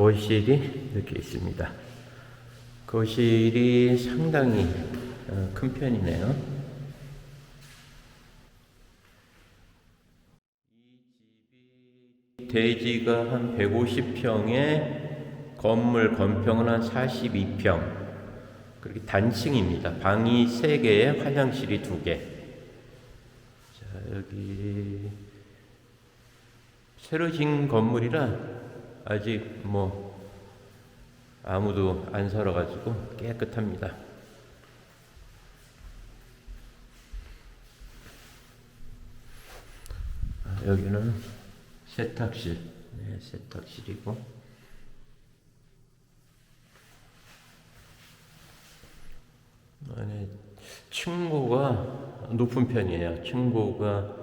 거실이 이렇게 있습니다. 거실이 상당히 어, 큰 편이네요. 대지가 한 150평에 건물 건평은 한 42평. 그렇게 단층입니다. 방이 3개에 화장실이 2개. 자, 여기 새로 진 건물이라 아직 뭐 아무도 안 살아가지고 깨끗합니다. 아, 여기는 세탁실, 네, 세탁실이고 안에 층고가 높은 편이에요. 층고가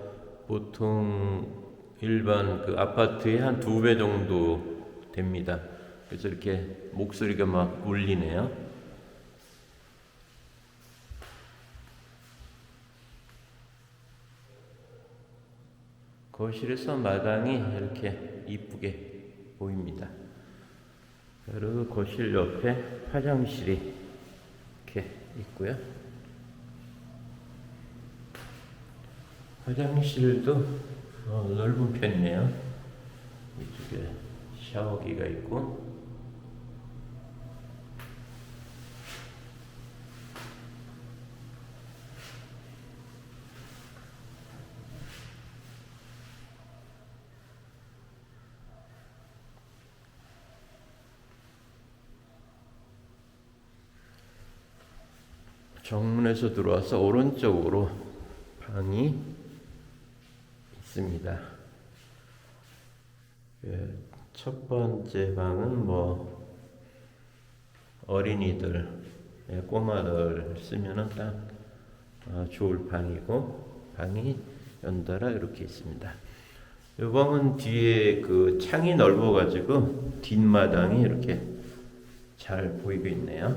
보통 일반 그 아파트의 한 두 배 정도 됩니다. 그래서 이렇게 목소리가 막 울리네요. 거실에서 마당이 이렇게 이쁘게 보입니다. 그리고 거실 옆에 화장실이 이렇게 있고요. 화장실도 어, 넓은 편이네요. 이쪽에 샤워기가 있고 정문에서 들어와서 오른쪽으로 방이 있습니다. 예, 첫 번째 방은 뭐 어린이들, 예, 꼬마들 쓰면은 딱 아, 좋을 방이고 방이 연달아 이렇게 있습니다. 이 방은 뒤에 그 창이 넓어가지고 뒷마당이 이렇게 잘 보이고 있네요.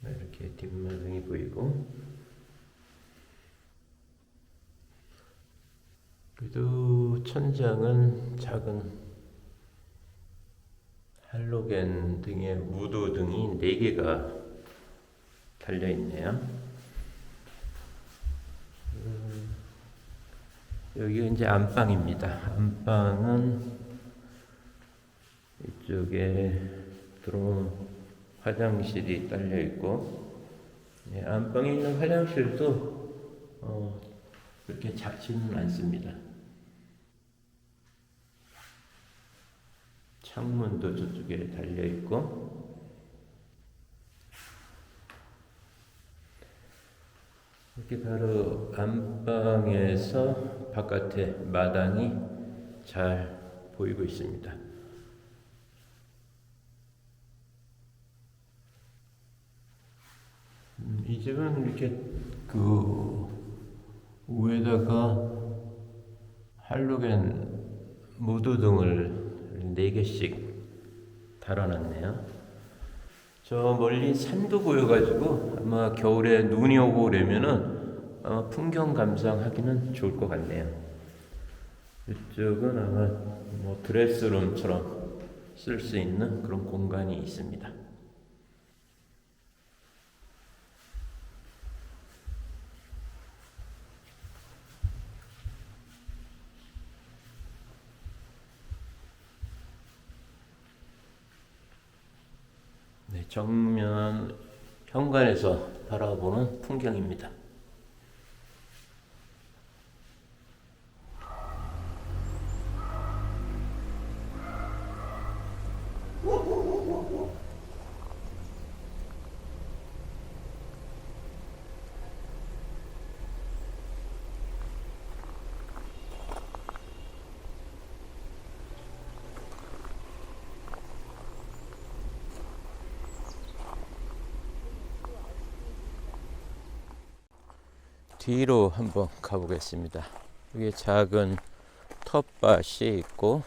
네, 이렇게 뒷마당이 보이고 그래도 천장은 작은 할로겐 등의 무드 등이 4개가 달려 있네요. 음, 여기 이제 안방입니다. 안방은 이쪽에 들어오면 화장실이 딸려 있고 네, 안방에 있는 화장실도 어, 그렇게 작지는 않습니다. 창문도 저쪽에 달려 있고 이렇게 바로 안방에서 바깥에 마당이 잘 보이고 있습니다. 음, 이 집은 이렇게 그 위에다가 할로겐 무드 등을 네 개씩 달아놨네요. 저 멀리 산도 보여가지고 아마 겨울에 눈이 오고 그러면은 아마 풍경 감상하기는 좋을 것 같네요. 이쪽은 아마 뭐 드레스룸처럼 쓸 수 있는 그런 공간이 있습니다. 네, 정면 현관에서 바라보는 풍경입니다. 뒤로 한번 가보겠습니다. 여기 작은 텃밭이 있고